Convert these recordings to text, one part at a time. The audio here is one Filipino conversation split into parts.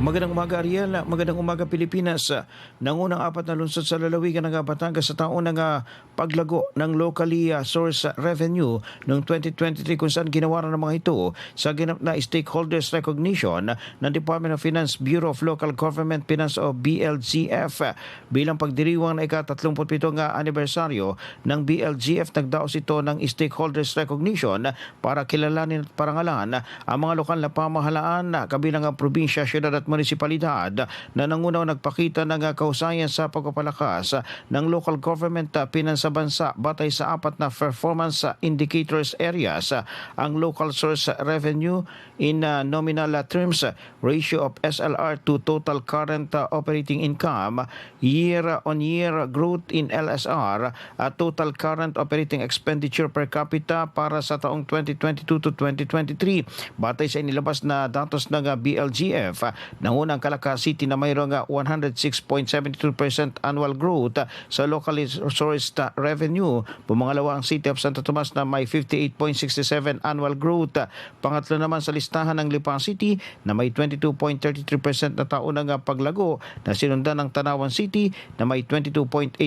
Magandang umaga Ariel, magandang umaga Pilipinas. Nangunang apat na lungsod sa lalawigan ng Batangas sa taon ng ah, paglago ng locally ah, source revenue noong 2023 kung saan ginawaran ng mga ito sa ginap na stakeholders recognition ng Department of Finance Bureau of Local Government Finance o BLGF. Bilang pagdiriwang na ika-37 nga anibersaryo ng BLGF, nagdaos ito ng stakeholders recognition para kilalanin at parangalan ang mga lokal na pamahalaan kabilang ang probinsya, syudad at munisipalidad na nangunaw nagpakita ng kausayan sa pagpapalakas ng local government uh, pinansa bansa batay sa apat na performance indicators areas. Ang local source revenue in uh, nominal terms ratio of SLR to total current operating income year on year growth in LSR at total current operating expenditure per capita para sa taong 2022 to 2023 batay sa inilabas na datos ng BLGF nangunang Calaca City na mayroong uh, 106.72% annual growth sa locally sourced revenue. Pumangalawa ang City of Santo Tomas na may 58.67 annual growth. Pangatlo naman sa listahan ng Lipa City na may 22.33% na taon ng uh, paglago na sinundan ng Tanawan City na may 22.89%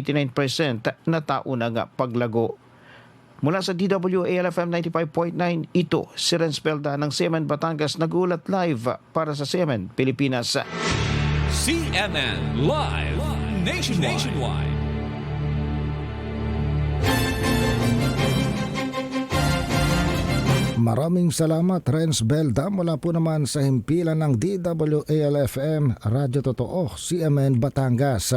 na taon ng uh, paglago. Mula sa DWALFM 95.9, ito si Renz Belda ng CMN Batangas nagulat live para sa CMN Pilipinas. CNN Live Nationwide. Nationwide. Maraming salamat Renz Belda mula po naman sa himpilan ng DWALFM Radyo Totoo CMN Batangas.